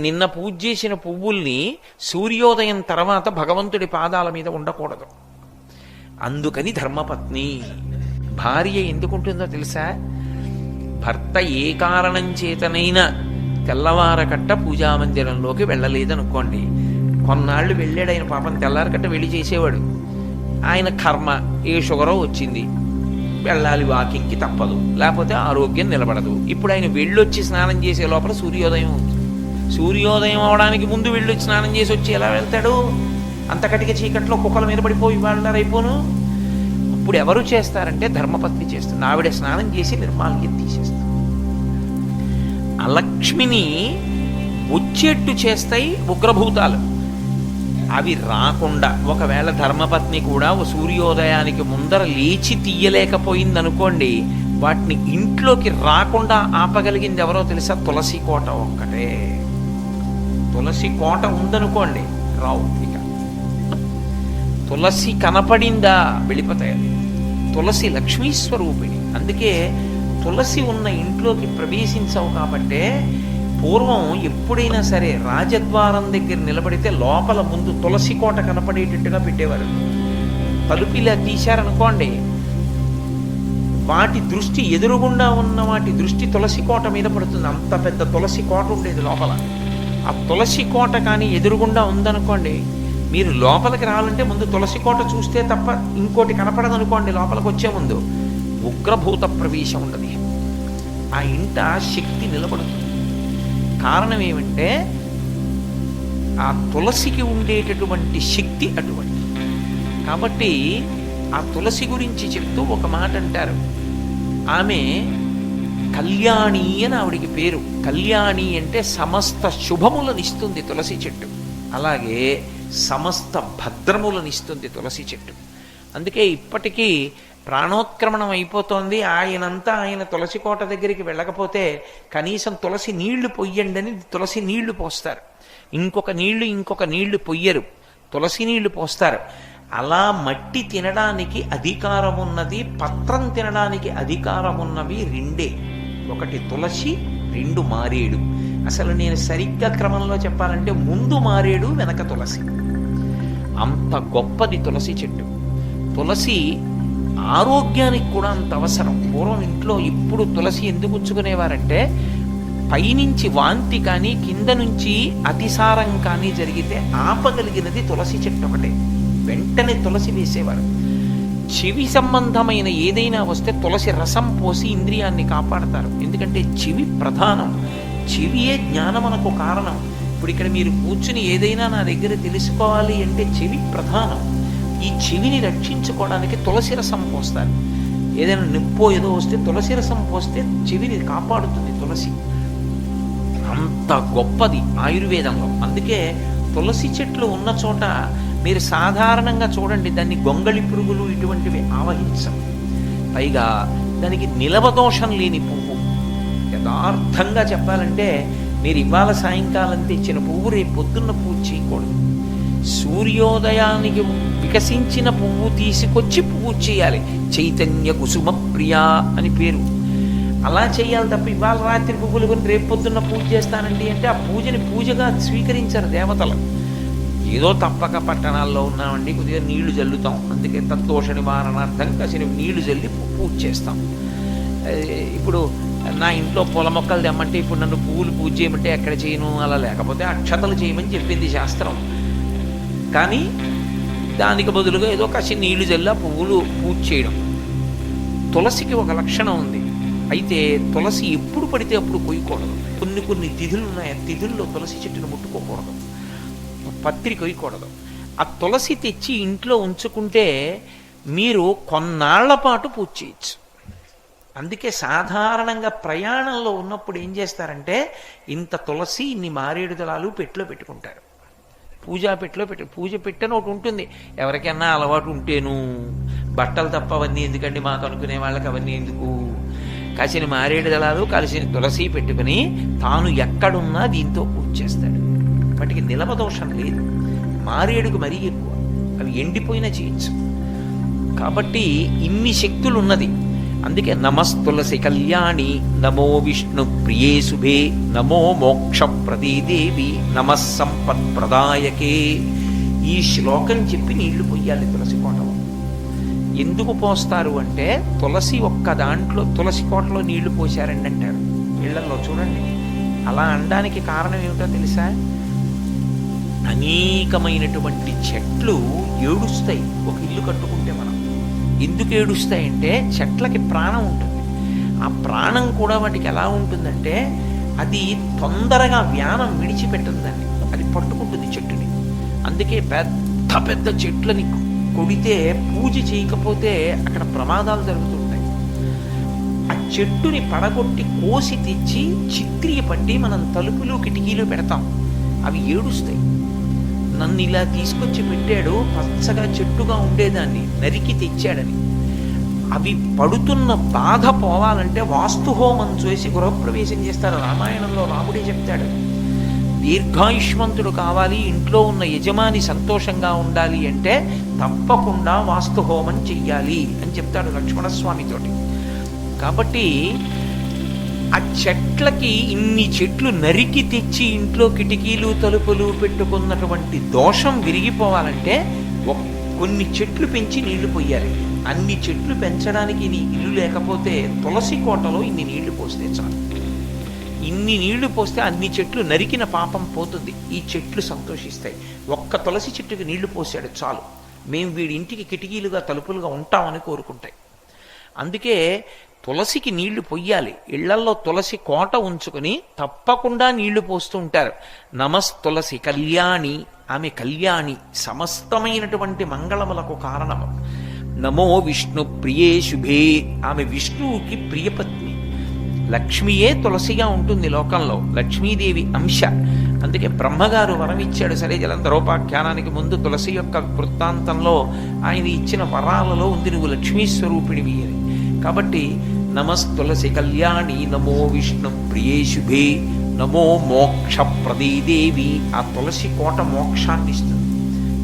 నిన్న పూజ చేసిన పువ్వుల్ని సూర్యోదయం తర్వాత భగవంతుడి పాదాల మీద ఉండకూడదు. అందుకని ధర్మపత్ని భార్య ఎందుకుంటుందో తెలుసా? భర్త ఏ కారణం చేతనైనా తెల్లవారకట్ట పూజామందిరంలోకి వెళ్ళలేదనుకోండి. కొన్నాళ్ళు వెళ్ళాడు ఆయన పాపం తెల్లారకట్ట వెళ్ళి చేసేవాడు. ఆయన కర్మ ఏ షుగరో వచ్చింది. వెళ్ళాలి వాకింగ్కి తప్పదు. లేకపోతే ఆరోగ్యం నిలబడదు. ఇప్పుడు ఆయన వెళ్ళొచ్చి స్నానం చేసే లోపల సూర్యోదయం అవుతుంది సూర్యోదయం అవడానికి ముందు వెళ్ళొచ్చి స్నానం చేసి వచ్చి ఎలా వెళ్తాడు? అంతకటికి చీకట్లో కుక్కల మీద పడిపోయి వాళ్ళ రైపోను? అప్పుడు ఎవరు చేస్తారంటే ధర్మపత్ని చేస్తుంది. ఆవిడ స్నానం చేసి నిర్మాల్యం తీసేస్తుంది. అలక్ష్మిని వచ్చేట్టు చేస్తాయి ఉగ్రభూతాలు. అవి రాకుండా ఒకవేళ ధర్మపత్ని కూడా ఓ సూర్యోదయానికి ముందర లేచి తీయలేకపోయిందనుకోండి వాటిని ఇంట్లోకి రాకుండా ఆపగలిగింది ఎవరో తెలుసా? తులసి కోట ఒక్కటే. తులసి కోట ఉందనుకోండి రావు ఇక. తులసి కనపడిందా? వెళ్ళిపోతాయి తులసి లక్ష్మీ స్వరూపిణి అందుకే తులసి ఉన్న ఇంట్లోకి ప్రవేశించవు కాబట్టే పూర్వం ఎప్పుడైనా సరే రాజద్వారం దగ్గర నిలబడితే లోపల ముందు తులసి కోట కనపడేటట్టుగా పెట్టేవారు. తలుపు ఇలా తీశారనుకోండి వాటి దృష్టి ఎదురుగుండా ఉన్న వాటి దృష్టి తులసి కోట మీద పడుతుంది. అంత పెద్ద తులసి కోట ఉండేది లోపల. ఆ తులసి కోట కానీ ఎదురుగుండా ఉందనుకోండి మీరు లోపలికి రావాలంటే ముందు తులసి కోట చూస్తే తప్ప ఇంకోటి కనపడదు అనుకోండి లోపలికి వచ్చే ముందు ఉగ్రభూత ప్రవేశం ఉండదు. ఆ ఇంట శక్తి నిలబడుతుంది కారణం ఏమంటే ఆ తులసికి ఉండేటటువంటి శక్తి అటువంటి కాబట్టి ఆ తులసి గురించి చెప్తూ ఒక మాట అంటారు. ఆమె కళ్యాణి అని ఆవిడికి పేరు. కళ్యాణి అంటే సమస్త శుభములనిస్తుంది తులసి చెట్టు. అలాగే సమస్త భద్రములనిస్తుంది తులసి చెట్టు. అందుకే ఇప్పటికీ ప్రాణోత్క్రమణం అయిపోతోంది. ఆయనంతా ఆయన తులసి కోట దగ్గరికి వెళ్ళకపోతే కనీసం తులసి నీళ్ళు పొయ్యండి అని తులసి నీళ్ళు పోస్తారు. ఇంకొక నీళ్ళు ఇంకొక నీళ్ళు పొయ్యరు. తులసి నీళ్ళు పోస్తారు. అలా మట్టి తినడానికి అధికారం ఉన్నది పత్రం తినడానికి అధికారం ఉన్నవి రెండే. ఒకటి తులసి రెండు మారేడు. అసలు నేను సరిగ్గా క్రమంలో చెప్పాలంటే ముందు మారేడు వెనక తులసి. అంత గొప్పది తులసి చెట్టు. తులసి ఆరోగ్యానికి కూడా అంత అవసరం. పూర్వం ఇంట్లో ఇప్పుడు తులసి ఎందుకు ఉంచుకునేవారంటే పైనుంచి వాంతి కానీ కింద నుంచి అతిసారం కానీ జరిగితే ఆపగలిగినది తులసి చెట్టు ఒకటే. వెంటనే తులసి వేసేవారు. చెవి సంబంధమైన ఏదైనా వస్తే తులసి రసం పోసి ఇంద్రియాన్ని కాపాడతారు. ఎందుకంటే చెవి ప్రధానం. చెవియే జ్ఞానమనకు కారణం. ఇప్పుడు ఇక్కడ మీరు కూర్చుని ఏదైనా నా దగ్గర తెలుసుకోవాలి అంటే చెవి ప్రధానం. ఈ చెవిని రక్షించుకోవడానికి తులసి రసం పోస్తారు. ఏదైనా నిప్పో ఏదో వస్తే తులసి రసం పోస్తే చెవిని కాపాడుతుంది తులసి. అంత గొప్పది ఆయుర్వేదంలో. అందుకే తులసి చెట్లు ఉన్న చోట మీరు సాధారణంగా చూడండి దాన్ని గొంగళి పురుగులు ఇటువంటివి ఆవహించం పైగా దానికి నిలవదోషం లేని పువ్వు. యథార్థంగా చెప్పాలంటే మీరు ఇవాళ సాయంకాలం తెచ్చిన పువ్వు రేపు పొద్దున్న పూజ చేయకూడదు. సూర్యోదయానికి వికసించిన పువ్వు తీసుకొచ్చి పూజ చేయాలి. చైతన్య కుసుమ ప్రియా అని పేరు. అలా చేయాలి తప్ప ఇవాళ రాత్రి పువ్వులు కొని రేపు పొద్దున్న పూజ చేస్తానండి అంటే ఆ పూజని పూజగా స్వీకరించారు దేవతలు. ఏదో తప్పక పట్టణాల్లో ఉన్నామండి కొద్దిగా నీళ్ళు జల్లుతాం. అందుకే తత్తోష నివారణార్థం కసిన నీళ్ళు జల్లి పూజ చేస్తాం. ఇప్పుడు నా ఇంట్లో పూల మొక్కలు తెమ్మంటే ఇప్పుడు నన్ను పువ్వులు పూజ చేయమంటే ఎక్కడ చేయను అలా లేకపోతే అక్షతలు చేయమని చెప్పింది శాస్త్రం. కానీ దానికి బదులుగా ఏదో కాసి నీళ్ళు జల్లి ఆ పువ్వులు పూజ చేయడం. తులసికి ఒక లక్షణం ఉంది. అయితే తులసి ఎప్పుడు పడితే అప్పుడు కొయ్యకూడదు. కొన్ని కొన్ని తిథులు ఉన్నాయి తిథుల్లో తులసి చెట్టును ముట్టుకోకూడదు. పత్రి కొయ్యకూడదు ఆ తులసి తెచ్చి ఇంట్లో ఉంచుకుంటే మీరు కొన్నాళ్ళ పాటు పూజ చేయొచ్చు. అందుకే సాధారణంగా ప్రయాణంలో ఉన్నప్పుడు ఏం చేస్తారంటే ఇంత తులసి ఇన్ని మారేడు దళాలు పెట్టులో పెట్టుకుంటారు. పూజా పెట్టిలో పెట్టు పూజ పెట్టని ఒకటి ఉంటుంది. ఎవరికైనా అలవాటు ఉంటేను. బట్టలు తప్ప అవన్నీ ఎందుకండి మాకు అనుకునే వాళ్ళకి అవన్నీ ఎందుకు? కాసిన మారేడు దళాలు కలిసిన తులసి పెట్టుకుని తాను ఎక్కడున్నా దీంతో పూజ చేస్తాడు. వాటికి నిలవదోషం లేదు. మారేడుకు మరీ ఎక్కువ. అవి ఎండిపోయినా చేయొచ్చు కాబట్టి ఇన్ని శక్తులు ఉన్నది అందుకే నమస్తులసి కళ్యాణి నమో విష్ణు ప్రియే శుభే నమో మోక్ష ప్రదీదేవి నమస్సంపత్ ప్రదాయకే. ఈ శ్లోకం చెప్పి నీళ్ళు పోయాలి తులసి కోటలో ఎందుకు పోస్తారు అంటే తులసి ఒక్క దాంట్లో తులసి కోటలో నీళ్ళు పోశారండి అంటారు. ఇళ్ళలో చూడండి. అలా అనడానికి కారణం ఏమిటో తెలుసా? అనేకమైనటువంటి చెట్లు ఏడుస్తాయి. ఒక ఇల్లు కట్టుకుంటే మనం. ఎందుకు ఏడుస్తాయంటే చెట్లకి ప్రాణం ఉంటుంది. ఆ ప్రాణం కూడా వాటికి ఎలా ఉంటుందంటే అది తొందరగా వ్యానం విడిచిపెట్టదండి. అది పట్టుకుంటుంది చెట్టుని. అందుకే పెద్ద పెద్ద చెట్లని కొడితే పూజ చేయకపోతే అక్కడ ప్రమాదాలు జరుగుతుంటాయి ఆ చెట్టుని పడగొట్టి కోసి తెచ్చి చిత్రియ పట్టి మనం తలుపులు కిటికీలు పెడతాం. అవి ఏడుస్తాయి. నన్ను ఇలా తీసుకొచ్చి పెట్టాడు పచ్చగా చెట్టుగా ఉండేదాన్ని నరికి తెచ్చాడని. అవి పడుతున్న బాధ పోవాలంటే వాస్తుహోమం చూసి చేసి గృహప్రవేశం చేస్తారు. రామాయణంలో రాముడే చెప్తాడు దీర్ఘాయుష్మంతుడు కావాలి ఇంట్లో ఉన్న యజమాని సంతోషంగా ఉండాలి అంటే తప్పకుండా వాస్తుహోమం చెయ్యాలి అని చెప్తాడు లక్ష్మణస్వామితోటి. కాబట్టి ఆ చెట్లకి ఇన్ని చెట్లు నరికి తెచ్చి ఇంట్లో కిటికీలు తలుపులు పెట్టుకున్నటువంటి దోషం విరిగిపోవాలంటే ఒక్- కొన్ని చెట్లు పెంచి నీళ్ళు పోయాలి. అన్ని చెట్లు పెంచడానికి నీ ఇల్లు లేకపోతే తులసి కోటలో ఇన్ని నీళ్ళు పోస్తే చాలు. ఇన్ని నీళ్ళు పోస్తే అన్ని చెట్లు నరికిన పాపం పోతుంది. ఈ చెట్లు సంతోషిస్తాయి. ఒక్క తులసి చెట్టుకి నీళ్ళు పోసాడు చాలు. మేము వీడి ఇంటికి కిటికీలుగా తలుపులుగా ఉంటామని కోరుకుంటాయి. అందుకే తులసికి నీళ్ళు పొయ్యాలి. ఇళ్ళల్లో తులసి కోట ఉంచుకుని తప్పకుండా నీళ్ళు పోస్తూ ఉంటారు. నమస్ తులసి కళ్యాణి ఆమె కళ్యాణి సమస్తమైనటువంటి మంగళములకు కారణము. నమో విష్ణు ప్రియే శుభే ఆమె విష్ణువుకి ప్రియపత్ని. లక్ష్మియే తులసిగా ఉంటుంది లోకంలో లక్ష్మీదేవి అంశ. అందుకే బ్రహ్మగారు వరం ఇచ్చాడు సరే జలంధరోపాఖ్యానానికి ముందు తులసి యొక్క వృత్తాంతంలో ఆయన ఇచ్చిన వరాలలో ఉంది. నువ్వు లక్ష్మీ స్వరూపిణివి అని. కాబట్టి నమస్ తులసి కళ్యాణి నమో విష్ణు ప్రియే శుభే నమో మోక్ష ప్రదీదేవి ఆ తులసి కోట మోక్షాన్ని ఇస్తుంది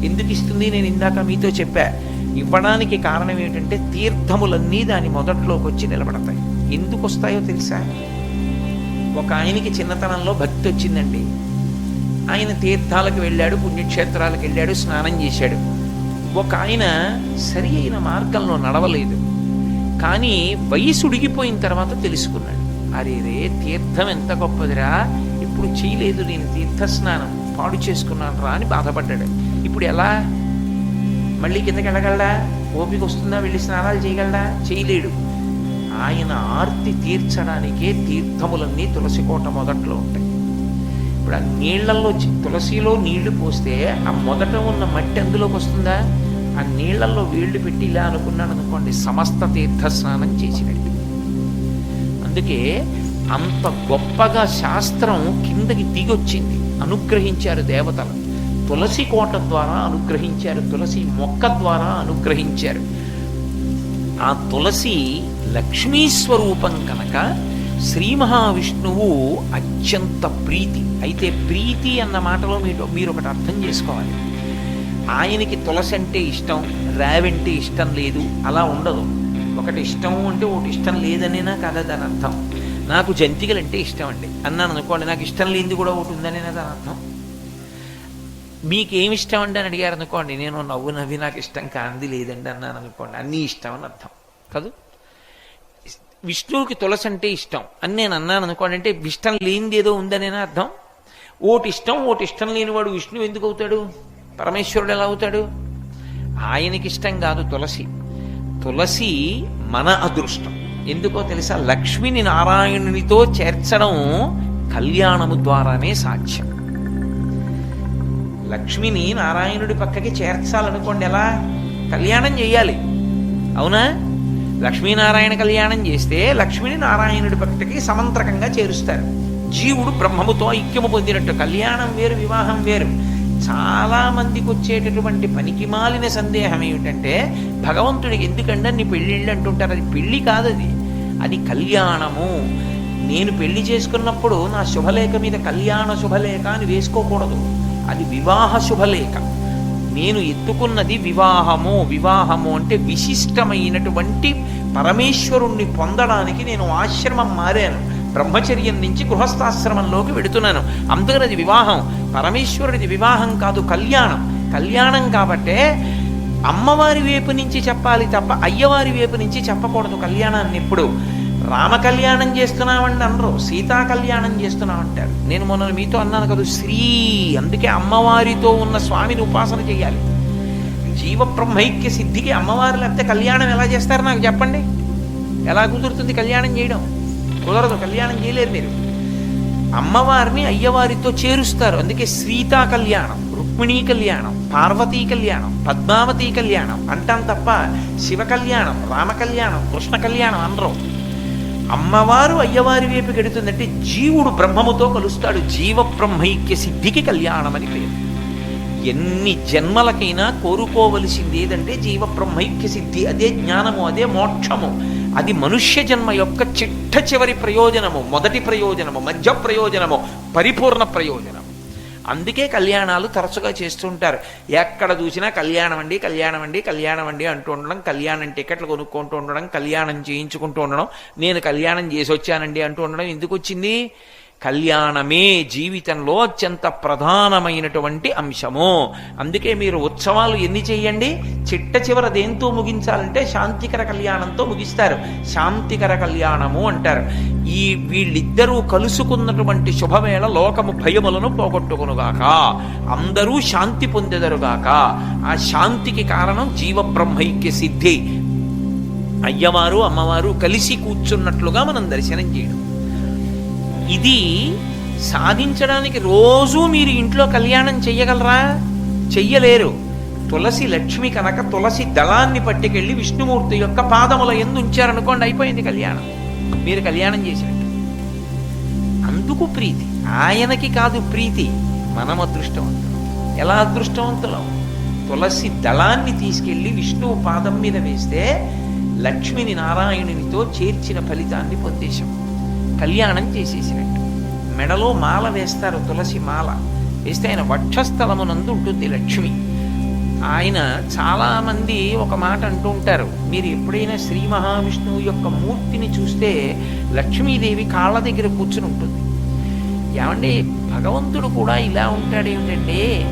ఎందుకు ఇస్తుంది? నేను ఇందాక మీతో చెప్పా. ఇవ్వడానికి కారణం ఏంటంటే తీర్థములన్నీ దాని మొదట్లోకి వచ్చి నిలబడతాయి. ఎందుకు వస్తాయో తెలుసా? ఒక ఆయనకి చిన్నతనంలో భక్తి వచ్చిందండి. ఆయన తీర్థాలకు వెళ్ళాడు పుణ్యక్షేత్రాలకు వెళ్ళాడు స్నానం చేశాడు. ఒక ఆయన సరి అయిన మార్గంలో నడవలేదు. కానీ వయసు ఉడిగిపోయిన తర్వాత తెలుసుకున్నాడు. అరే రే తీర్థం ఎంత గొప్పదిరా? ఇప్పుడు చేయలేదు నేను తీర్థ స్నానం పాడు చేసుకున్నాను రా అని బాధపడ్డాడు. ఇప్పుడు ఎలా? మళ్ళీ కిందకి వెళ్ళగలడా? ఓపిక వస్తుందా? వెళ్ళి స్నానాలు చేయగలడా? చేయలేడు. ఆయన ఆర్తి తీర్చడానికే తీర్థములన్నీ తులసి కోట మొదట్లో ఉంటాయి. ఇప్పుడు ఆ నీళ్ళలో తులసిలో నీళ్ళు పోస్తే ఆ మొదట ఉన్న మట్టి అందులోకి వస్తుందా? ఆ నీళ్ళలో వీళ్ళు పెట్టి ఇలా అనుకున్నాను అనుకోండి సమస్త తీర్థ స్నానం చేసినట్టు. అందుకే అంత గొప్పగా శాస్త్రం కిందకి దిగొచ్చింది. అనుగ్రహించారు దేవతలు. తులసి కోట ద్వారా అనుగ్రహించారు తులసి మొక్క ద్వారా అనుగ్రహించారు. ఆ తులసి లక్ష్మీ స్వరూపం కనుక శ్రీ మహావిష్ణువు అత్యంత ప్రీతి. అయితే ప్రీతి అన్న మాటలో మీరు మీరు ఒకటి అర్థం చేసుకోవాలి. ఆయనకి తులసి అంటే ఇష్టం రావంటే ఇష్టం లేదు అలా ఉండదు. ఒకటి ఇష్టం అంటే ఒకటి ఇష్టం లేదనేనా కదా దాని అర్థం. నాకు జంతికలు అంటే ఇష్టం అండి. అన్నాను అనుకోండి నాకు ఇష్టం లేనిది కూడా ఒకటి ఉందనేనా దాని అర్థం. మీకేమి ఇష్టం అండి అని అడిగారు అనుకోండి నేను నవ్వు నవ్వి నాకు ఇష్టం కానిది లేదండి అన్నాను అనుకోండి అన్నీ ఇష్టం అని అర్థం. కాదు? విష్ణువుకి తులసి అంటే ఇష్టం అని నేను అన్నాను అనుకోండి అంటే ఇష్టం లేనిది ఏదో ఉందనేనా అర్థం. ఓటి ఇష్టం ఓటి ఇష్టం లేనివాడు విష్ణువు ఎందుకు అవుతాడు? పరమేశ్వరుడు ఎలా అవుతాడు? ఆయనకి ఇష్టం కాదు తులసి. తులసి మన అదృష్టం. ఎందుకో తెలుసా? లక్ష్మిని నారాయణునితో చేర్చడం కళ్యాణము ద్వారానే సాధ్యం. లక్ష్మిని నారాయణుడి పక్కకి చేర్చాలనుకోండి ఎలా? కళ్యాణం చేయాలి అవునా? లక్ష్మీనారాయణ కళ్యాణం చేస్తే లక్ష్మిని నారాయణుడి పక్కకి సమంత్రకంగా చేరుస్తారు. జీవుడు బ్రహ్మముతో ఐక్యము పొందినట్టు. కళ్యాణం వేరు వివాహం వేరు. చాలా మందికి వచ్చేటటువంటి పనికి మాలిన సందేహం ఏమిటంటే భగవంతుడికి ఎందుకంటే నీ పెళ్ళిళ్ళు అంటుంటారు? అది పెళ్ళి కాదు అది అది కళ్యాణము. నేను పెళ్ళి చేసుకున్నప్పుడు నా శుభలేఖ మీద కళ్యాణ శుభలేఖ అని వేసుకోకూడదు. అది వివాహ శుభలేఖ. నేను ఎత్తుకున్నది వివాహము. వివాహము అంటే విశిష్టమైనటువంటి పరమేశ్వరుణ్ణి పొందడానికి నేను ఆశ్రమం మారాను. బ్రహ్మచర్యం నుంచి గృహస్థాశ్రమంలోకి వెడుతున్నాను. అందుకని అది వివాహం. పరమేశ్వరుడిది వివాహం కాదు కళ్యాణం. కళ్యాణం కాబట్టే అమ్మవారి వైపు నుంచి చెప్పాలి తప్ప అయ్యవారి వైపు నుంచి చెప్పకూడదు కళ్యాణాన్ని ఎప్పుడు రామ కళ్యాణం చేస్తున్నామండి అనరు సీతా కళ్యాణం చేస్తున్నామంటారు. నేను మొన్న మీతో అన్నాను కదా శ్రీ అందుకే అమ్మవారితో ఉన్న స్వామిని ఉపాసన చేయాలి. జీవ బ్రహ్మైక్య సిద్ధికి అమ్మవారు లేకపోతే కళ్యాణం ఎలా చేస్తారు నాకు చెప్పండి? ఎలా కుదురుతుంది కళ్యాణం చేయడం? కుదరదు కళ్యాణం చేయలేరు మీరు. అమ్మవారిని అయ్యవారితో చేరుస్తారు. అందుకే సీతా కళ్యాణం రుక్మిణీ కళ్యాణం పార్వతీ కళ్యాణం పద్మావతి కళ్యాణం అంటాం తప్ప శివ కళ్యాణం రామ కళ్యాణం కృష్ణ కళ్యాణం అనరు. అమ్మవారు అయ్యవారి వైపు గెడుతుందంటే జీవుడు బ్రహ్మముతో కలుస్తాడు. జీవ బ్రహ్మైక్య సిద్ధికి కళ్యాణం అని పేరు. ఎన్ని జన్మలకైనా కోరుకోవలసింది ఏదంటే జీవ బ్రహ్మైక్య సిద్ధి. అదే జ్ఞానము అదే మోక్షము. అది మనుష్య జన్మ యొక్క చిట్ట చివరి ప్రయోజనము మొదటి ప్రయోజనము మధ్య ప్రయోజనము పరిపూర్ణ ప్రయోజనం అందుకే కళ్యాణాలు తరచుగా చేస్తుంటారు ఎక్కడ చూసినా కళ్యాణం అండి కళ్యాణం అండి కళ్యాణం అండి అంటూ ఉండడం కళ్యాణం టికెట్లు కొనుక్కుంటూ ఉండడం కళ్యాణం చేయించుకుంటూ ఉండడం నేను కళ్యాణం చేసి వచ్చానండి అంటూ ఉండడం ఎందుకు వచ్చింది? కళ్యాణమే జీవితంలో అత్యంత ప్రధానమైనటువంటి అంశము. అందుకే మీరు ఉత్సవాలు ఎన్ని చేయండి? చిట్ట చివర దేంతో ముగించాలంటే శాంతికర కళ్యాణంతో ముగిస్తారు. శాంతికర కళ్యాణము అంటారు. ఈ వీళ్ళిద్దరూ కలుసుకున్నటువంటి శుభవేళ లోకము భయములను పోగొట్టుకునుగాక. అందరూ శాంతి పొందెదరుగాక. ఆ శాంతికి కారణం జీవ బ్రహ్మైక్య సిద్ధి. అయ్యవారు అమ్మవారు కలిసి కూర్చున్నట్లుగా మనం దర్శనం చేయడం. ఇది సాధించడానికి రోజూ మీరు ఇంట్లో కళ్యాణం చెయ్యగలరా? చెయ్యలేరు. తులసి లక్ష్మి కనుక తులసి దళాన్ని పట్టుకెళ్ళి విష్ణుమూర్తి యొక్క పాదముల ఎందు ఉంచారనుకోండి అయిపోయింది కళ్యాణం. మీరు కళ్యాణం చేసినట్టు. అందుకు ప్రీతి. ఆయనకి కాదు ప్రీతి మనం అదృష్టవంతులం. ఎలా అదృష్టవంతులం? తులసి దళాన్ని తీసుకెళ్ళి విష్ణువు పాదం మీద వేస్తే లక్ష్మిని నారాయణునితో చేర్చిన ఫలితాన్ని పొందేశాం. కళ్యాణం చేసేసినట్టు. మెడలో మాల వేస్తారు తులసి మాల. వేస్తే ఆయన వక్షస్థలమునందు ఉంటుంది లక్ష్మి. ఆయన చాలామంది ఒక మాట అంటూ ఉంటారు. మీరు ఎప్పుడైనా శ్రీ మహావిష్ణువు యొక్క మూర్తిని చూస్తే లక్ష్మీదేవి కాళ్ళ దగ్గర కూర్చుని ఉంటుంది. ఏమండి భగవంతుడు కూడా ఇలా ఉంటాడు ఏమిటంటే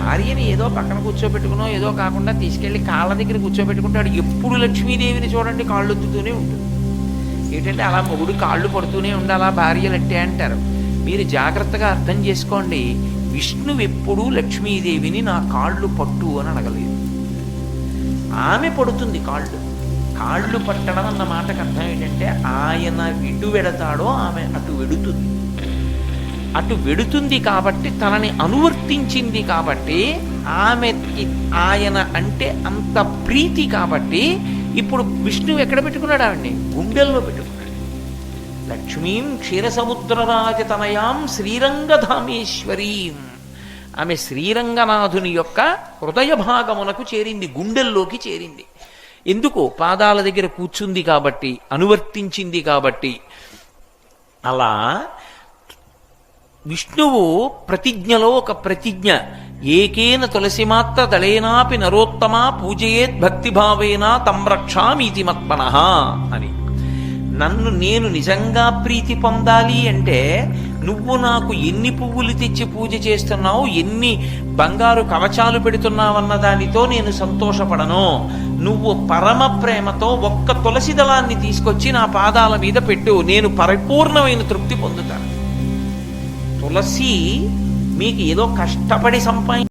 భార్యని ఏదో పక్కన కూర్చోబెట్టుకునో ఏదో కాకుండా తీసుకెళ్ళి కాళ్ళ దగ్గర కూర్చోబెట్టుకుంటాడు. ఎప్పుడు లక్ష్మీదేవిని చూడండి కాళ్ళు ఉంటుంది. ఏంటంటే అలా మొగుడు కాళ్ళు పడుతూనే ఉండాలా అట్టే అంటారు. మీరు జాగ్రత్తగా అర్థం చేసుకోండి విష్ణువు ఎప్పుడూ లక్ష్మీదేవిని నా కాళ్ళు పట్టు అని అడగలేదు. ఆమె పడుతుంది కాళ్ళు. కాళ్ళు పట్టడం అన్న మాటకు అర్థం ఏంటంటే ఆయన విడు వెడతాడో ఆమె అటు వెడుతుంది. అటు వెడుతుంది కాబట్టి తనని అనువర్తించింది కాబట్టి ఆమెకి ఆయన అంటే అంత ప్రీతి కాబట్టి ఇప్పుడు విష్ణువు ఎక్కడ పెట్టుకున్నాడు ఆవిడ్ని గుండెల్లో పెట్టుకున్నాడు. లక్ష్మీం క్షీరసముద్రరాజతనయాం శ్రీరంగధామేశ్వరీం. ఆమె శ్రీరంగనాథుని యొక్క హృదయ భాగమునకు చేరింది గుండెల్లోకి చేరింది. ఎందుకు? పాదాల దగ్గర కూర్చుంది కాబట్టి అనువర్తించింది కాబట్టి. అలా విష్ణువు ప్రతిజ్ఞలో ఒక ప్రతిజ్ఞ ఏకేన తులసిమాత్ర దళేనాపి నరోత్తమా పూజయేత్ భక్తిభావేనా తం రక్షామీతి మత్మన అని. నన్ను నేను నిజంగా ప్రీతి పొందాలి అంటే నువ్వు నాకు ఎన్ని పువ్వులు తెచ్చి పూజ చేస్తున్నావు ఎన్ని బంగారు కవచాలు పెడుతున్నావన్న దానితో నేను సంతోషపడను. నువ్వు పరమ ప్రేమతో ఒక్క తులసి దళాన్ని తీసుకొచ్చి నా పాదాల మీద పెట్టు. నేను పరిపూర్ణమైన తృప్తి పొందుతాను. తులసి మీకు ఏదో కష్టపడి సంపాదించ